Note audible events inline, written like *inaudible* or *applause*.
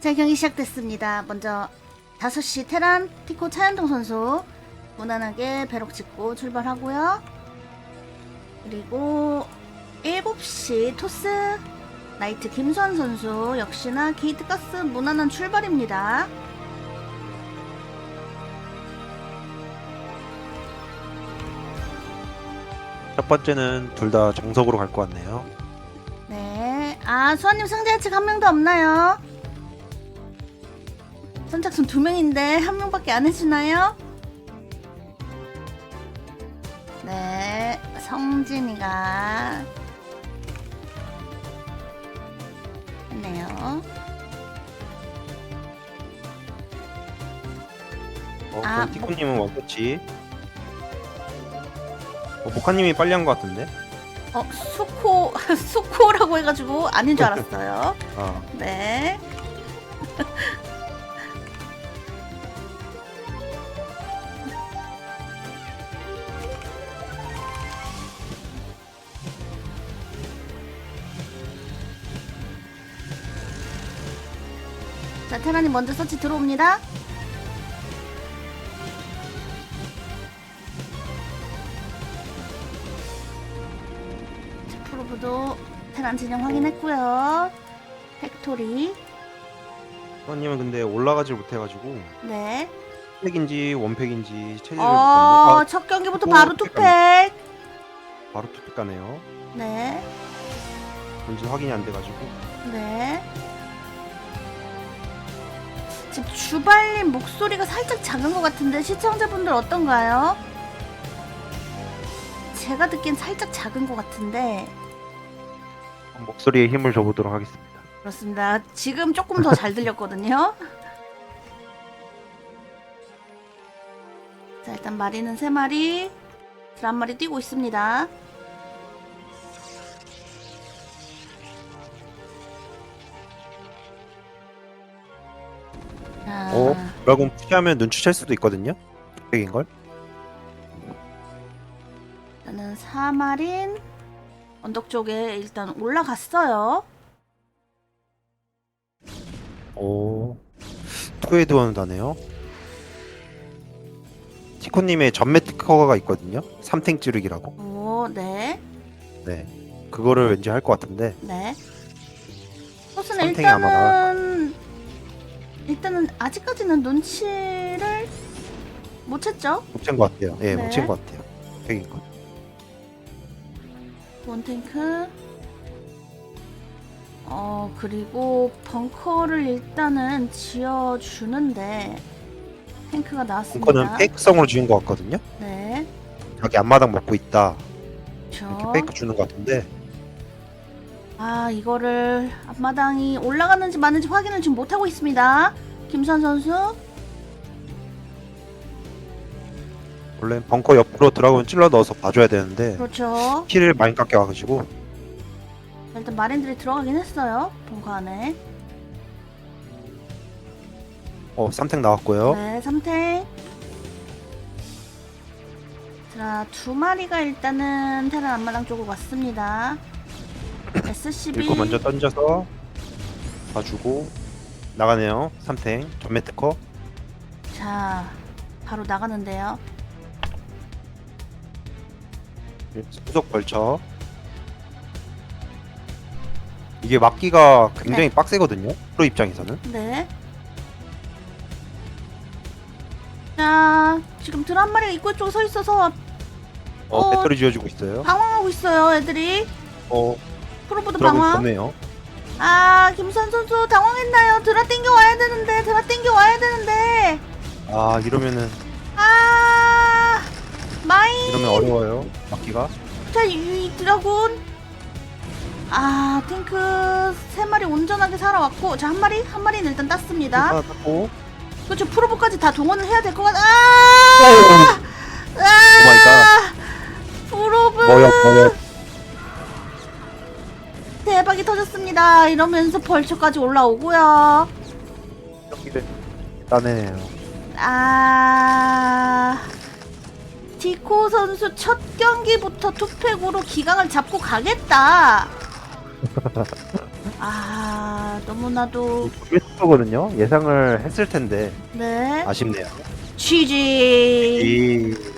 자 경기 시작됐습니다. 먼저 5시 테란 티코 차현동 선수 무난하게 배럭 짓고 출발하고요. 그리고 7시 토스 나이트 김수환 선수 역시나 게이트 가스 무난한 출발입니다. 첫 번째는 둘 다 정석으로 갈 것 같네요. 네. 아, 수아님 상자 예측 한 명도 없나요? 선착순 두 명인데 한 명밖에 안 해주나요? 네. 성진이가 했네요. 어, 아, 그럼 티코님은 원터치. 어, 모카님이 빨리 한 것 같은데? 어, 수코, *laughs* 수코라고 해가지고 아닌 줄 *laughs* 알았어요. 아, 네. 자, 테란이 먼저 서치 들어옵니다. 자, 프로브도 테란 진영 확인했고요. 팩토리. 티코님은 근데 올라가질 못해가지고 네. 팩인지 원팩인지 체제를 어, 못했네. 아, 첫 경기부터 오, 바로 투팩 투팩. 바로 투픽 가네요. 네. 뭔지 확인이 안 돼가지고. 네. 지금 주발님 목소리가 살짝 작은 것 같은데 시청자분들 어떤가요? 제가 듣기엔 살짝 작은 것 같은데 목소리에 힘을 줘보도록 하겠습니다. 그렇습니다. 지금 조금 더 잘 들렸거든요. *laughs* 자 일단 마리는 세 마리, 한 마리 뛰고 있습니다. 어, 드라곤 푸시하면 눈치챌 수도 있거든요. 투픽인 걸. 일단은 사마린 언덕 쪽에 일단 올라갔어요. 오, 투에드 원 다네요. 티코님의 전매 특허가 있거든요. 삼탱 찌르기라고. 오, 네, 네, 그거를 왠지 할 것 같은데. 네. 소스는 선택이 아마 일단은 일단은 아직까지는 눈치를 못 챘죠. 못챈 것 같아요. 예, 네. 못챈 것 같아요. 백인 거. 원탱크. 어 그리고 벙커를 일단은 지어주는데 탱크가 나왔습니다. 벙커는 페이크성으로 지은 것 같거든요. 네, 자기 앞마당 먹고 있다. 이렇게 그렇죠. 페이크 주는 것 같은데. 아 이거를 앞마당이 올라갔는지 마는지 확인을 지금 못하고 있습니다. 김선 선수. 원래 벙커 옆으로 드라곤 찔러 넣어서 봐줘야 되는데 그렇죠. 키를 많이 깎여가지고 일단 마린들이 들어가긴 했어요. 벙커 안에. 어 삼탱 나왔고요. 네, 삼탱. 자, 두 마리가 일단은 테란 앞마당 쪽으로 왔습니다. SCB. 일거 먼저 던져서 봐주고 나가네요. 삼탱 전매 특허. 자, 바로 나가는데요. 수속 벌쳐. 이게 막기가 굉장히 네. 빡세거든요. 프로 입장에서는. 네. 자, 지금 들한 마리가 입구 쪽에 서 있어서 어, 어. 배터리 지어주고 있어요. 방황하고 있어요, 애들이. 어 프로보드 방황. 좋네요. 아, 김선 선수 당황했나요? 드라 땡겨 와야 되는데, 드라 땡겨 와야 되는데. 아 이러면은 아, 마이. 이러면 어려워요. 막기가. 자, 이, 이 드라군. 아, 탱크 세 마리 온전하게 살아왔고, 자, 한 마리, 한 마리는 일단 땄습니다. 하나 땄고. 그렇죠, 프로브까지 다 동원을 해야 될 것 같. 아, 오 마이 갓. 프로브 뭐야 뭐야. 터졌습니다. 이러면서 벌초까지 올라오고요. 경기를 따내네요. 아, 디코 선수 첫 경기부터 투팩으로 기강을 잡고 가겠다. *laughs* 아, 너무나도 왜 거거든요. 예상을 했을 텐데 네. 아쉽네요. GG. 이